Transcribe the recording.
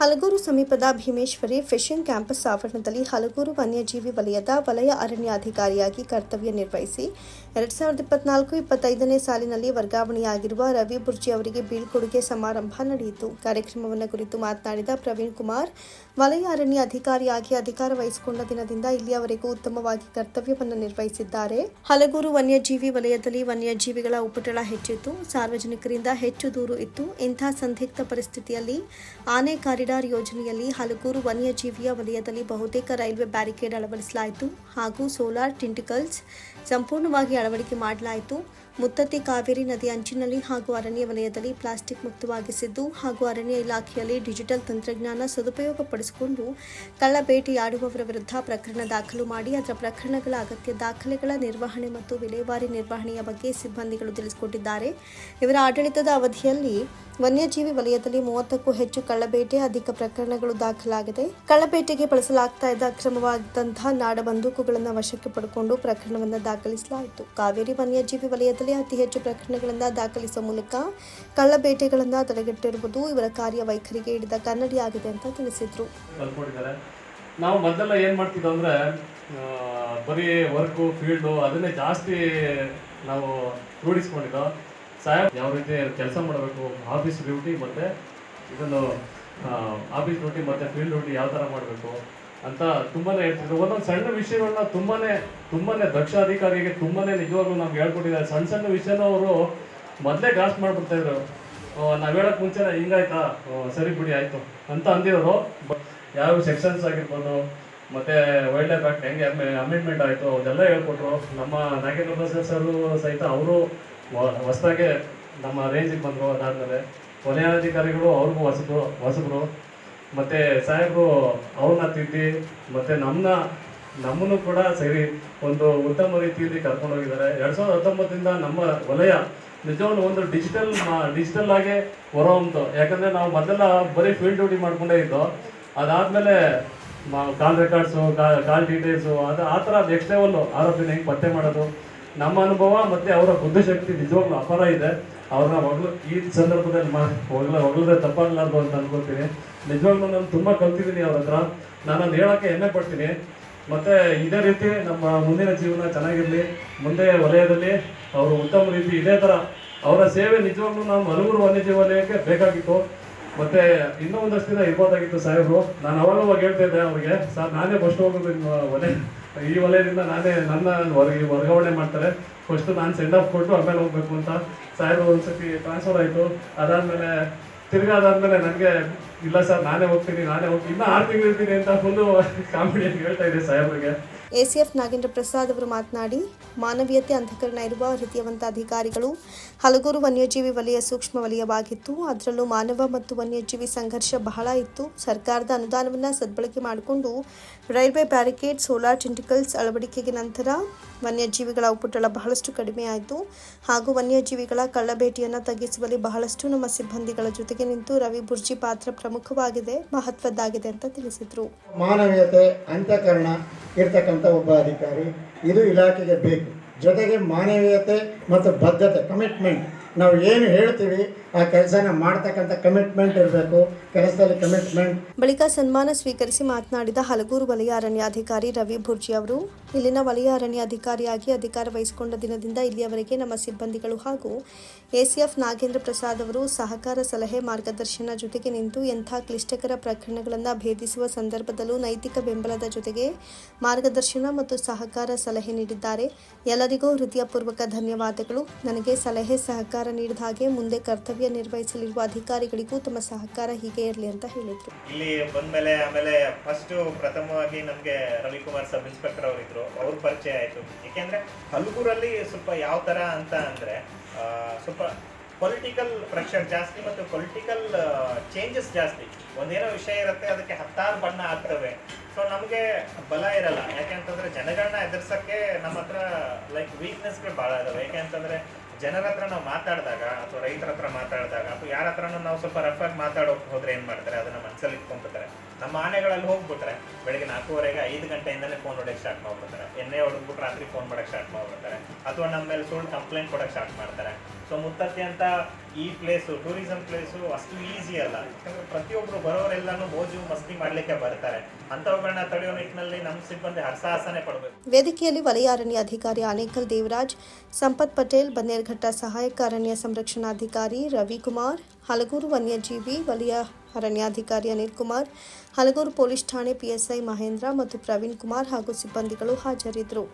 ಹಲಗೂರು ಸಮೀಪದ ಭೀಮೇಶ್ವರಿ fishing campus ಆವರಣದಲ್ಲಿ ಹಲಗೂರು ವನ್ಯಜೀವಿ ವಲಯದ ವಲಯ ಅರಣ್ಯಾಧಿಕಾರಿಯಾಗಿ ಕರ್ತವ್ಯ ನಿರ್ವಹಿಸಿ, ಎರಡ್ ಸಾವಿರದ ಇಪ್ಪತ್ನಾಲ್ಕು ಇಪ್ಪತ್ತೈದನೇ ಸಾಲಿನಲ್ಲಿ ವರ್ಗಾವಣೆಯಾಗಿರುವ ರವಿ ಬುರ್ಜಿ ಅವರಿಗೆ ಬೀಳ್ಕೊಡುಗೆ ಸಮಾರಂಭ ನಡೆಯಿತು. ಕಾರ್ಯಕ್ರಮವನ್ನು ಕುರಿತು ಮಾತನಾಡಿದ ಪ್ರವೀಣ್ ಕುಮಾರ್, ವಲಯ ಅರಣ್ಯ ಅಧಿಕಾರಿಯಾಗಿ ಅಧಿಕಾರ ವಹಿಸಿಕೊಂಡ ದಿನದಿಂದ ಇಲ್ಲಿಯವರೆಗೂ ಉತ್ತಮವಾಗಿ ಕರ್ತವ್ಯವನ್ನು ನಿರ್ವಹಿಸಿದ್ದಾರೆ. ಹಲಗೂರು ವನ್ಯಜೀವಿ ವಲಯದಲ್ಲಿ ವನ್ಯಜೀವಿಗಳ ಉಪಟಳ ಹೆಚ್ಚಿತ್ತು. ಸಾರ್ವಜನಿಕರಿಂದ ಹೆಚ್ಚು ದೂರು ಇತ್ತು. ಇಂಥ ಸಂದಿಗ್ಧ ಪರಿಸ್ಥಿತಿಯಲ್ಲಿ ಆನೆ ಯೋಜನೆಯಲ್ಲಿ ಹಲಗೂರು ವನ್ಯಜೀವಿಯ ವಲಯದಲ್ಲಿ ಬಹುತೇಕ ರೈಲ್ವೆ ಬ್ಯಾರಿಕೇಡ್ ಅಳವಡಿಸಲಾಯಿತು ಹಾಗೂ ಸೋಲಾರ್ ಟಿಂಟಿಕಲ್ಸ್ ಸಂಪೂರ್ಣವಾಗಿ ಅಳವಡಿಕೆ ಮಾಡಲಾಯಿತು. ಮುತ್ತತ್ತಿ ಕಾವೇರಿ ನದಿ ಅಂಚಿನಲ್ಲಿ ಹಾಗೂ ಅರಣ್ಯ ವಲಯದಲ್ಲಿ ಪ್ಲಾಸ್ಟಿಕ್ ಮುಕ್ತವಾಗಿಸಿದ್ದು ಹಾಗೂ ಅರಣ್ಯ ಇಲಾಖೆಯಲ್ಲಿ ಡಿಜಿಟಲ್ ತಂತ್ರಜ್ಞಾನ ಸದುಪಯೋಗಪಡಿಸಿಕೊಂಡು ಕಳ್ಳಬೇಟೆಯಾಡುವವರ ವಿರುದ್ಧ ಪ್ರಕರಣ ದಾಖಲು ಮಾಡಿ, ಅದರ ಪ್ರಕರಣಗಳ ಅಗತ್ಯ ದಾಖಲೆಗಳ ನಿರ್ವಹಣೆ ಮತ್ತು ವಿಲೇವಾರಿ ನಿರ್ವಹಣೆಯ ಬಗ್ಗೆ ಸಿಬ್ಬಂದಿಗಳು ತಿಳಿಸಿಕೊಟ್ಟಿದ್ದಾರೆ. ಇವರ ಆಡಳಿತದ ಅವಧಿಯಲ್ಲಿ ವನ್ಯಜೀವಿ ವಲಯದಲ್ಲಿ ಮೂವತ್ತಕ್ಕೂ ಹೆಚ್ಚು ಕಳ್ಳಬೇಟೆ ಅಧಿಕ ಪ್ರಕರಣಗಳು ದಾಖಲಾಗಿದೆ. ಕಳ್ಳಬೇಟೆಗೆ ಬಳಸಲಾಗ್ತಾ ಇದ್ದ ಅಕ್ರಮವಾದಂತಹ ನಾಡ ಬಂದೂಕುಗಳನ್ನು ವಶಕ್ಕೆ ಪಡೆದುಕೊಂಡು ಪ್ರಕರಣವನ್ನು ದಾಖಲಿಸಲಾಯಿತು. ಕಾವೇರಿ ವನ್ಯಜೀವಿ ವಲಯದಲ್ಲಿ ಅತಿ ಹೆಚ್ಚು ಪ್ರಕರಣಗಳನ್ನು ದಾಖಲಿಸುವ ಮೂಲಕ ಕಳ್ಳಬೇಟೆಗಳನ್ನು ತಡೆಗಟ್ಟಿರುವುದು ಇವರ ಕಾರ್ಯ ವೈಖರಿಗೆ ಹಿಡಿದ ಕನ್ನಡಿಯಾಗಿದೆ ಅಂತ ತಿಳಿಸಿದ್ರು. ನಾವು ಮೊದಲೆಲ್ಲ ಏನು ಮಾಡ್ತಿದ್ದೋ ಅಂದರೆ ಬರೀ ವರ್ಕು, ಫೀಲ್ಡು ಅದನ್ನೇ ಜಾಸ್ತಿ ನಾವು ರೂಢಿಸ್ಕೊಂಡಿದ್ದೋ ಸಾಹೇಬ್, ಯಾವ ರೀತಿ ಕೆಲಸ ಮಾಡಬೇಕು ಆಫೀಸ್ ಡ್ಯೂಟಿ ಮತ್ತು ಇದನ್ನು ಆಫೀಸ್ ಡ್ಯೂಟಿ ಮತ್ತು ಫೀಲ್ಡ್ ಡ್ಯೂಟಿ ಯಾವ ಥರ ಮಾಡಬೇಕು ಅಂತ ತುಂಬಾ ಹೇಳ್ತಿದ್ರು. ಒಂದೊಂದು ಸಣ್ಣ ವಿಷಯಗಳನ್ನ ತುಂಬಾ ತುಂಬಾ ದಕ್ಷ ಅಧಿಕಾರಿಗೆ ತುಂಬಾ ನಿಜವಾಗ್ಲೂ ನಮ್ಗೆ ಹೇಳ್ಕೊಟ್ಟಿದ್ದಾರೆ. ಸಣ್ಣ ಸಣ್ಣ ವಿಷಯನ ಅವರು ಮೊದಲೇ ಗ್ರಾಸ್ ಮಾಡ್ಬಿಡ್ತಾ ಇದ್ರು. ನಾವು ಹೇಳಕ್ ಮುಂಚೆ ಹಿಂಗಾಯ್ತಾ? ಸರಿ ಬಿಡಿ, ಆಯಿತು ಅಂತ ಅಂದಿರೋರು. ಬಟ್ ಯಾವ ಸೆಕ್ಷನ್ಸ್ ಆಗಿರ್ಬೋದು, ಮತ್ತೆ ವೈಲ್ಡ್ ಲೈಫ್ ಆಕ್ಟ್ ಹೆಂಗೆ ಅಮೆಂಡ್ಮೆಂಟ್ ಆಯಿತು, ಅದೆಲ್ಲ ಹೇಳ್ಕೊಟ್ರು. ನಮ್ಮ ನಾಗೇಂದ್ರ ಪ್ರಸಾದ್ ಸರ್ ಸಹಿತ ಅವರು ಹೊಸದಾಗೆ ನಮ್ಮ ರೇಂಜಿಗೆ ಬಂದರು ಅದಾದಮೇಲೆ ವಲಯಾಧಿಕಾರಿಗಳು ಅವ್ರಿಗೂ ಹೊಸಬ್ರು ಹೊಸಬ್ರು, ಮತ್ತು ಸಾಹೇಬರು ಅವ್ರನ್ನ ತಿದ್ದಿ, ಮತ್ತು ನಮ್ಮನ್ನ ನಮ್ಮನ್ನು ಕೂಡ ಸರಿ ಒಂದು ಉತ್ತಮ ರೀತಿಯಲ್ಲಿ ಕರ್ಕೊಂಡು ಹೋಗಿದ್ದಾರೆ. ಎರಡು ಸಾವಿರದ ಹತ್ತೊಂಬತ್ತರಿಂದ ನಮ್ಮ ವಲಯ ನಿಜವಾಗ್ಲೂ ಒಂದು ಡಿಜಿಟಲ್ ಡಿಜಿಟಲ್ ಆಗಿ ಹೊರಹೊಮ್ತು ಯಾಕಂದರೆ ನಾವು ಮೊದಲೆಲ್ಲ ಬರೀ ಫೀಲ್ಡ್ ಡ್ಯೂಟಿ ಮಾಡಿಕೊಂಡೇ ಇದ್ದೋ, ಅದಾದಮೇಲೆ ಕಾಲ್ ರೆಕಾರ್ಡ್ಸು ಕಾಲ್ ಡೀಟೇಲ್ಸು ಅದು ಆ ಥರ ನೆಕ್ಸ್ಟ್ ಲೆವೆಲ್ಲು ಆರೋಪಿನ ಹೆಂಗೆ ಪತ್ತೆ ಮಾಡೋದು? ನಮ್ಮ ಅನುಭವ ಮತ್ತೆ ಅವರ ಬುದ್ಧಿಶಕ್ತಿ ನಿಜವಾಗ್ಲೂ ಅಪಾರ ಇದೆ. ಅವ್ರನ್ನ ಹೊಗಳು ಈ ಸಂದರ್ಭದಲ್ಲಿ ಹೊಗಳ ಹೊಗಳದೆ ತಪ್ಪಾಗಲಾರ್ದು ಅಂತ ಅನ್ಕೋತೀನಿ. ನಿಜವಾಗ್ಲೂ ನಾನು ತುಂಬ ಕಲ್ತಿದ್ದೀನಿ ಅವ್ರ ಹತ್ರ. ನಾನು ಅದು ಹೇಳೋಕ್ಕೆ ಹೆಮ್ಮೆ ಪಡ್ತೀನಿ. ಮತ್ತೆ ಇದೇ ರೀತಿ ನಮ್ಮ ಮುಂದಿನ ಜೀವನ ಚೆನ್ನಾಗಿರಲಿ. ಮುಂದೆ ವಲಯದಲ್ಲಿ ಅವರು ಉತ್ತಮ ರೀತಿ ಇದೇ ಥರ ಅವರ ಸೇವೆ ನಿಜವಾಗ್ಲೂ ನಾವು ಹಲವರು ವನ್ಯಜೀವಿ ವಲಯಕ್ಕೆ ಬೇಕಾಗಿತ್ತು. ಮತ್ತೆ ಇನ್ನೂ ಒಂದಷ್ಟು ದಿನ ಇರ್ಬೋದಾಗಿತ್ತು ಸಾಹೇಬ್ರು. ನಾನು ಅವಾಗ ಹೇಳ್ತಾ ಇದ್ದೆ ಅವ್ರಿಗೆ. ಸರ್, ನಾನೇ ಫಸ್ಟ್ ಹೋಗೋದು ವಲಯ ಈ ವಲಯದಿಂದ ನಾನೇ ನನ್ನ ಹೊರಗೆ ವರ್ಗಾವಣೆ ಮಾಡ್ತಾರೆ. ಫಸ್ಟ್ ನಾನು ಸೆಂಡ್ ಆಫ್ ಕೊಟ್ಟು ಆಮೇಲೆ ಹೋಗ್ಬೇಕು ಅಂತ. ಸಾಹೇಬ್ರು ಒಂದ್ಸತಿ ಟ್ರಾನ್ಸ್ಫರ್ ಆಯಿತು. ಅದಾದಮೇಲೆ ತಿರ್ಗಿ ಅದಾದಮೇಲೆ ನನಗೆ, ಇಲ್ಲ ಸರ್, ನಾನೇ ಹೋಗ್ತೀನಿ ನಾನೇ ಹೋಗ್ತೀನಿ. ಇನ್ನೂ ಆರು ತಿಂಗಳು ಇರ್ತೀನಿ ಅಂತ ಫುಲ್ಲು ಕಾಮಿಡಿಯಾಗಿ ಹೇಳ್ತಾ ಇದ್ದೆ ಸಾಹೇಬ್ರಿಗೆ. ಎಸಿಎಫ್ ನಾಗೇಂದ್ರ ಪ್ರಸಾದ್ ಅವರು ಮಾತನಾಡಿ, ಮಾನವೀಯತೆ ಅಂತಃಕರಣ ಇರುವ ಹೃದಯವಂತ ಅಧಿಕಾರಿಗಳು ಹಲಗೂರು ವನ್ಯಜೀವಿ ವಲಯ ಸೂಕ್ಷ್ಮ ವಲಯವಾಗಿತ್ತು ಅದರಲ್ಲೂ ಮಾನವ ಮತ್ತು ವನ್ಯಜೀವಿ ಸಂಘರ್ಷ ಬಹಳ ಇತ್ತು. ಸರ್ಕಾರದ ಅನುದಾನವನ್ನು ಸದ್ಬಳಕೆ ಮಾಡಿಕೊಂಡು ರೈಲ್ವೆ ಬ್ಯಾರಿಕೇಡ್, ಸೋಲಾರ್ ಟಿಂಟಿಕಲ್ಸ್ ಅಳವಡಿಕೆಗೆ ನಂತರ ವನ್ಯಜೀವಿಗಳ ಉಪಟಳ ಬಹಳಷ್ಟು ಕಡಿಮೆಯಾಯಿತು ಹಾಗೂ ವನ್ಯಜೀವಿಗಳ ಕಳ್ಳಬೇಟೆಯನ್ನು ತಗ್ಗಿಸುವಲ್ಲಿ ಬಹಳಷ್ಟು ನಮ್ಮ ಸಿಬ್ಬಂದಿಗಳ ಜೊತೆಗೆ ನಿಂತು ರವಿ ಬುರ್ಜಿ ಪಾತ್ರ ಪ್ರಮುಖವಾಗಿದೆ, ಮಹತ್ವದ್ದಾಗಿದೆ ಅಂತ ತಿಳಿಸಿದರು. ಮಾನವೀಯತೆ ಅಂತಃಕರಣ ಇರ್ತಕ್ಕಂಥ ಒಬ್ಬ ಅಧಿಕಾರಿ ಇದು ಇಲಾಖೆಗೆ ಬೇಕು. ಜೊತೆಗೆ ಮಾನವೀಯತೆ ಮತ್ತು ಬದ್ಧತೆ ಕಮಿಟ್ಮೆಂಟ್ ನಾವು ಏನು ಹೇಳ್ತೀವಿ, ಆ ಕೆಲಸನ ಮಾಡ್ತಕ್ಕಂಥ ಕಮಿಟ್ಮೆಂಟ್ ಇರಬೇಕು, ಕೆಲಸದಲ್ಲಿ ಕಮಿಟ್ಮೆಂಟ್ ಬಳಿಕ ಸನ್ಮಾನ ಸ್ವೀಕರಿಸಿ ಮಾತನಾಡಿದ ಹಲಗೂರು ವಲಯ ಅರಣ್ಯಾಧಿಕಾರಿ ರವಿ ಭುರ್ಜಿ ಅವರು, ಇಲ್ಲಿನ ವಲಯ ಅರಣ್ಯಾಧಿಕಾರಿಯಾಗಿ ಅಧಿಕಾರ ವಹಿಸಿಕೊಂಡ ದಿನದಿಂದ ಇಲ್ಲಿಯವರೆಗೆ ನಮ್ಮ ಸಿಬ್ಬಂದಿಗಳು ಹಾಗೂ ಎಸಿಎಫ್ ನಾಗೇಂದ್ರ ಪ್ರಸಾದ್ ಅವರು ಸಹಕಾರ ಸಲಹೆ ಮಾರ್ಗದರ್ಶನ ಜೊತೆಗೆ ನಿಂತು ಎಂಥ ಕ್ಲಿಷ್ಟಕರ ಪ್ರಕರಣಗಳನ್ನು ಭೇದಿಸುವ ಸಂದರ್ಭದಲ್ಲೂ ನೈತಿಕ ಬೆಂಬಲದ ಜೊತೆಗೆ ಮಾರ್ಗದರ್ಶನ ಮತ್ತು ಸಹಕಾರ ಸಲಹೆ ನೀಡಿದ್ದಾರೆ. ಎಲ್ಲರಿಗೂ ಹೃದಯಪೂರ್ವಕ ಧನ್ಯವಾದಗಳು. ನನಗೆ ಸಲಹೆ, ಸಹಕಾರ ನೀಡಿದ ಹಾಗೆ ಮುಂದೆ ಕರ್ತವ್ಯ ನಿರ್ವಹಿಸಲಿರುವ ಅಧಿಕಾರಿಗಳಿಗೂ ತಮ್ಮ ಸಹಕಾರ ಹೀಗೆ ಇರಲಿ ಅಂತ ಹೇಳಿದರು. ಇಲ್ಲಿ ಬಂದ್ಮೇಲೆ ಆಮೇಲೆ ಫಸ್ಟ್ ಪ್ರಥಮವಾಗಿ ನಮಗೆ ರವಿಕುಮಾರ್ ಸಬ್ ಇನ್ಸ್ಪೆಕ್ಟರ್ ಅವರಿದ್ರು. ಅವ್ರ ಪರಿಚಯ ಆಯ್ತು. ಯಾಕೆಂದ್ರೆ ಹಲಗೂರಲ್ಲಿ ಸ್ವಲ್ಪ ಯಾವ ತರ ಅಂತ ಅಂದ್ರೆ ಸ್ವಲ್ಪ ಪೊಲಿಟಿಕಲ್ ಪ್ರೆಷರ್ ಜಾಸ್ತಿ ಮತ್ತು ಪೊಲಿಟಿಕಲ್ ಚೇಂಜಸ್ ಜಾಸ್ತಿ. ಒಂದೇನೋ ವಿಷಯ ಇರುತ್ತೆ, ಅದಕ್ಕೆ ಹತ್ತಾರು ಬಣ್ಣ ಆಗ್ತವೆ. ಸೊ ನಮಗೆ ಬಲ ಇರಲ್ಲ. ಯಾಕೆಂತಂದ್ರೆ ಜನಗಳನ್ನ ಎದುರ್ಸಕ್ಕೆ ನಮ್ಮ ಹತ್ರ ಲೈಕ್ ವೀಕ್ನೆಸ್ಗಳು ಭಾಳ ಇದಾವೆ. ಯಾಕೆಂತಂದ್ರೆ ಜನರ ಹತ್ರ ನಾವು ಮಾತಾಡಿದಾಗ ಅಥವಾ ರೈತರ ಹತ್ರ ಮಾತಾಡಿದಾಗ ಅಥವಾ ಯಾರ ಹತ್ರನೂ ನಾವು ಸ್ವಲ್ಪ ರಫ್ ಆಗಿ ಮಾತಾಡೋಕೆ ಹೋದ್ರೆ ಏನ್ ಮಾಡ್ತಾರೆ? ಅದನ್ನ ಮನಸ್ಸಲ್ಲಿ ಇಟ್ಕೊಂಡ್ಬಿಡ್ತಾರೆ. ನಮ್ಮ ಆನೆಗಳಲ್ಲಿ ಹೋಗ್ಬಿಟ್ರೆ ಬೆಳಗ್ಗೆ ನಾಲ್ಕೂವರೆಗೆ ಐದು ಗಂಟೆಯಿಂದಲೇ ಫೋನ್ ಹೊಡೆಯಕ್ಕೆ ಸ್ಟಾರ್ಟ್ ಮಾಡ್ಬಿಡ್ತಾರೆ. ಎಣ್ಣೆ ಹೊಡೆದ್ಬಿಟ್ಟು ರಾತ್ರಿ ಫೋನ್ ಮಾಡಕ್ಕೆ ಸ್ಟಾರ್ಟ್ ಮಾಡ್ಬಿಡ್ತಾರೆ. ಅಥವಾ ನಮ್ಮ ಮೇಲೆ ಸುಳ್ಳು ಕಂಪ್ಲೇಂಟ್ ಕೊಡಕ್ಕೆ ಸ್ಟಾರ್ಟ್ ಮಾಡ್ತಾರೆ. ಸೊ ಮುತ್ತತ್ತೆ ಅಂತ ಈ ಪ್ಲೇಸು ಟೂರಿಸಂ ಪ್ಲೇಸು ಅಷ್ಟು ಈಸಿ ಅಲ್ಲ. ಯಾಕಂದ್ರೆ ಪ್ರತಿಯೊಬ್ಬರು ಬರೋರೆಲ್ಲಾನು ಮೋಜು ಮಸ್ತಿ ಮಾಡ್ಲಿಕ್ಕೆ ಬರ್ತಾರೆ. ಅಂಥವುಗಳನ್ನ ತಡೆಯೋ ನಿಟ್ಟಿನಲ್ಲಿ ನಮ್ಮ ಸಿಬ್ಬಂದಿ ಹರ್ಸಾಹಸನೇ ಪಡಬೇಕು. ವೇದಿಕೆಯಲ್ಲಿ ವಲಯ ಅರಣ್ಯ ಅಧಿಕಾರಿ ಆನೇಕಲ್ ದೇವರಾಜ್, ಸಂಪತ್ ಪಟೇಲ್, ಬನ್ನೇರ್ಘಟ್ಟ ಸಹಾಯಕ ಅರಣ್ಯ ಸಂರಕ್ಷಣಾಧಿಕಾರಿ ರವಿಕುಮಾರ್, ಹಲಗೂರು ವನ್ಯಜೀವಿ ವಲಯ ಅರಣ್ಯಾಧಿಕಾರಿ ಅನಿಲ್ ಕುಮಾರ್, ಹಲಗೂರು ಪೊಲೀಸ್ ಠಾಣೆ ಪಿಎಸ್ಐ ಮಹೇಂದ್ರ ಮತ್ತು ಪ್ರವೀಣ್ ಕುಮಾರ್ ಹಾಗೂ ಸಿಬ್ಬಂದಿಗಳು ಹಾಜರಿದ್ದರು.